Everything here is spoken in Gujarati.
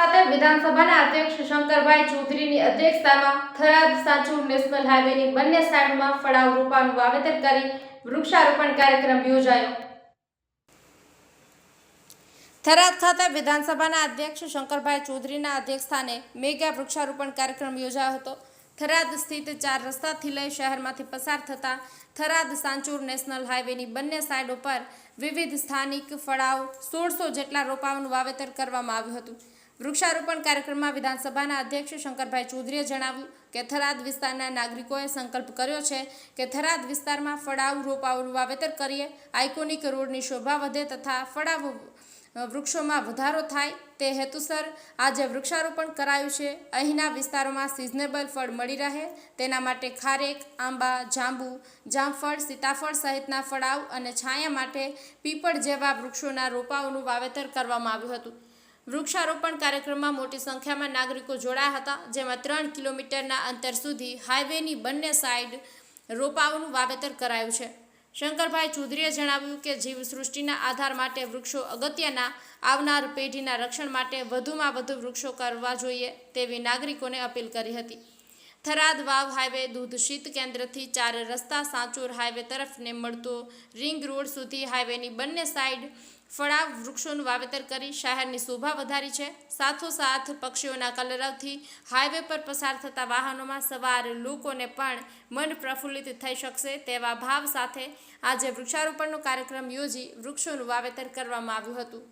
ખાતે વિધાનસભાના અધ્યક્ષ શંકરભાઈ ચૌધરીની અધ્યક્ષતામાં થરાદ સાચુર નેશનલ હાઈવેની બંને સાઈડમાં ફળાવ રોપાનું વાવેતર કરી વૃક્ષારોપણ કાર્યક્રમ યોજાયો. થરાદ ખાતે વિધાનસભાના અધ્યક્ષ શંકરભાઈ ચૌધરીના અધ્યક્ષસ્થાને મેગા વૃક્ષારોપણ કાર્યક્રમ યોજાયો હતો. થરાદ સ્થિત ચાર રસ્તાથી લઈ શહેરમાંથી પસાર થતા થરાદ સાંચુર નેશનલ હાઈવેની બંને સાઈડો પર વિવિધ સ્થાનિક ફળાવ સોળસો જેટલા રોપાઓનું વાવેતર કરવામાં આવ્યું હતું. વૃક્ષારોપણ કાર્યક્રમમાં વિધાનસભાના અધ્યક્ષ શંકરભાઈ ચૌધરીએ જણાવ્યું કે થરાદ વિસ્તારના નાગરિકોએ સંકલ્પ કર્યો છે કે થરાદ વિસ્તારમાં ફળાવ રોપાઓનું વાવેતર કરીએ. આઇકોનિક રોડની શોભા વધે તથા ફળાવ વૃક્ષોમાં વધારો થાય તે હેતુસર આજે વૃક્ષારોપણ કરાયું છે. અહીંના વિસ્તારોમાં સિઝનેબલ ફળ મળી રહે તેના માટે ખારેક, આંબા, જાંબુ, જામફળ, સીતાફળ સહિતના ફળાવ અને છાયા માટે પીપળ જેવા વૃક્ષોના રોપાઓનું વાવેતર કરવામાં આવ્યું હતું. વૃક્ષારોપણ કાર્યક્રમમાં મોટી સંખ્યામાં નાગરિકો જોડાયા હતા, જેમાં ત્રણ કિલોમીટરના અંતર સુધી હાઈવેની બંને સાઈડ રોપાઓનું વાવેતર કરાયું છે. શંકરભાઈ ચૌધરીએ જણાવ્યું કે જીવસૃષ્ટિના આધાર માટે વૃક્ષો અગત્યના, આવનાર પેઢીના રક્ષણ માટે વધુમાં વધુ વૃક્ષો કરવા જોઈએ તેવી નાગરિકોને અપીલ કરી હતી. થરાદ વાવ હાઈવે દૂધ શીત કેન્દ્રથી ચાર રસ્તા સાંચોર હાઈવે તરફને મળતો રિંગ રોડ સુધી હાઈવેની બંને સાઈડ ફળાવ વૃક્ષોનું વાવેતર કરી શહેરની શોભા વધારી છે. સાથોસાથ પક્ષીઓના કલરવથી હાઈવે પર પસાર થતા વાહનોમાં સવાર લોકોને પણ મન પ્રફુલ્લિત થઈ શકશે તેવા ભાવ સાથે આજે વૃક્ષારોપણનો કાર્યક્રમ યોજી વૃક્ષોનું વાવેતર કરવામાં આવ્યું હતું.